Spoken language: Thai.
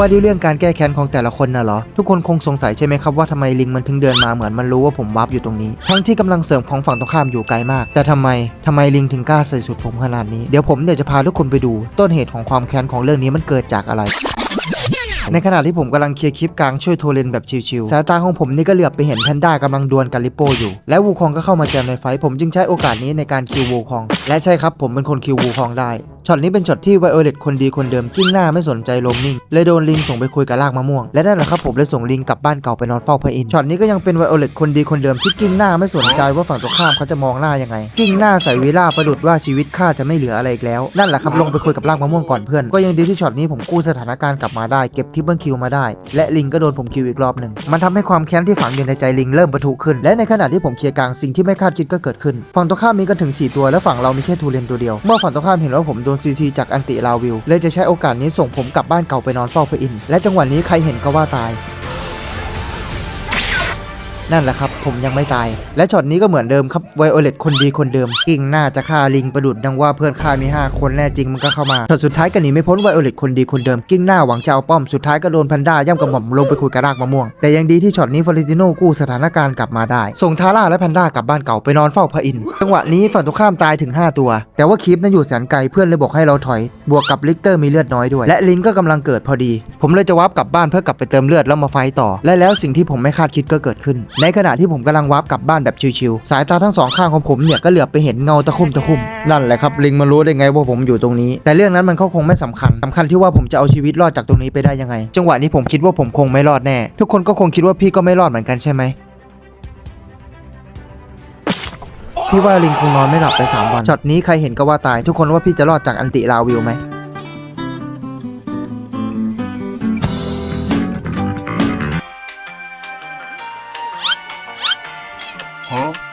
ว่าด้วยเรื่องการแก้แค้นของแต่ละคนน่ะเหรอ ทุกคนคงสงสัยใช่ไหมครับว่าทำไมลิงมันถึงเดินมาเหมือนมันรู้ว่าผมวับอยู่ตรงนี้ ทั้งที่กำลังเสริมของฝั่งตรงข้ามอยู่ไกลมาก แต่ทำไมทำไมลิงถึงกล้าใส่สุดผมขนาดนี้ เดี๋ยวผมเดี๋ยวจะพาทุกคนไปดู ต้นเหตุของความแค้นของเรื่องนี้มันเกิดจากอะไร ในขณะที่ผมกำลังเคลียร์คลิปกลางช่วยโทเลนแบบชิวๆสายตาของผมนี่ก็เหลือบไปเห็นแพนด้ากำลังดวลกับลิโป้อยู่ และวูคองก็เข้ามาแจมในไฟผมจึงใช้โอกาสนี้ในการคิววูคอง และใช่ครับผมเป็นคนคิววูคองได้ช็อตนี้เป็นช็อตที่ไวโอเลตคนดีคนเดิมกิ้งหน้าไม่สนใจลมนิ่งเลยโดนลิงส่งไปคุยกับลากมะม่วงและนั่นแหละครับผมเลยส่งลิงกลับบ้านเก่าไปนอนเฝ้าพระอินทร์ช็อตนี้ก็ยังเป็นไวโอเลตคนดีคนเดิมที่กิ้งหน้าไม่สนใจว่าฝั่งตรงข้ามเขาจะมองหน้ายังไง กิ้งหน้าใส่วีล่าประดุดว่าชีวิตข้าจะไม่เหลืออะไรอีกแล้ว นั่นแหละครับลงไปคุยกับลากมะม่วงก่อนเพื่อนก็ยังดีที่ช็อตนี้ผมกู้สถานการณ์กลับมาได้เก็บทิปเปิลคิวมาได้ และลิงก็โดนผมคิวอีกรอบหนึ่งมันทำให้ความแค้นที่ฝังอยู่ในใจลิงเริ่มประทุขึ้น และในขณะที่ผมเคลียร์กลางสิ่งที่ไม่คาดคิดก็เกิดขึ้น ฝั่งตรงข้ามมีกันถึง 4 ตัวและฝั่งเรามีแค่ทูเรนตัวเดียว เมื่อฝั่งตรงข้ามเห็นว่าผมโดนซีซีจากอันติลาวิลเลยจะใช้โอกาสนี้ส่งผมกลับบ้านเก่าไปนอนเฝ้าพระอินทร์และจังหวะนี้ใครเห็นก็ว่าตาย นั่นแหละครับ ผมยังไม่ตาย และช็อตนี้ก็เหมือนเดิมครับไวโอเลตคนดีคนเดิม กิ่งหน้าจะฆ่าลิงประดุดดังว่าเพื่อนข้ามี 5 คนแน่จริงมันก็เข้ามาช็อตสุดท้ายก็หนีไม่พ้นไวโอเลตคนดีคนเดิม กิ้งหน้าหวังจะเอาป้อมสุดท้ายก็โดนแพนด้าย่ำกระหม่อมลงไปคุยกับรากมะม่วง แต่ยังดีที่ช็อตนี้ฟลอเรนติโน่กู้สถานการณ์กลับมาได้ ส่งทาร่าและแพนด้ากลับบ้านเก่าไปนอนเฝ้าพระอินทร์จังหวะนี้ฝั่งตรงข้ามตายถึง 5 ตัว แต่ว่าคลิปนั้นอยู่แสนไกลเพื่อนเลยบอกให้เราถอย บวกกับลิกเตอร์มีเลือดน้อยด้วย และลิงก็กำลังเกิดพอดี ผมเลยจะวับกลับบ้านเพื่อกลับไปเติมเลือดแล้วมาไฟต่อ และแล้วสิ่งที่ผมไม่คาดคิดก็เกิดขึ้นในขณะที่ผมกำลังวับกลับบ้านแบบชิวๆสายตาทั้งสองข้างของผมเนี่ยก็เหลือบไปเห็นเงาตะคุ่มตะคุ่มนั่นแหละครับลิงมันรู้ได้ไงว่าผมอยู่ตรงนี้ แต่เรื่องนั้นมันก็คงไม่สำคัญสำคัญที่ว่าผมจะเอาชีวิตรอดจากตรงนี้ไปได้ยังไง จังหวะนี้ผมคิดว่าผมคงไม่รอดแน่ ทุกคนก็คงคิดว่าพี่ก็ไม่รอดเหมือนกันใช่ไหมพี่ว่าลิงคงนอนไม่หลับไป 3 วันช็อตนี้ใครเห็นก็ว่าตาย ทุกคนว่าพี่จะรอดจากอันติลาวิวไหม Huh?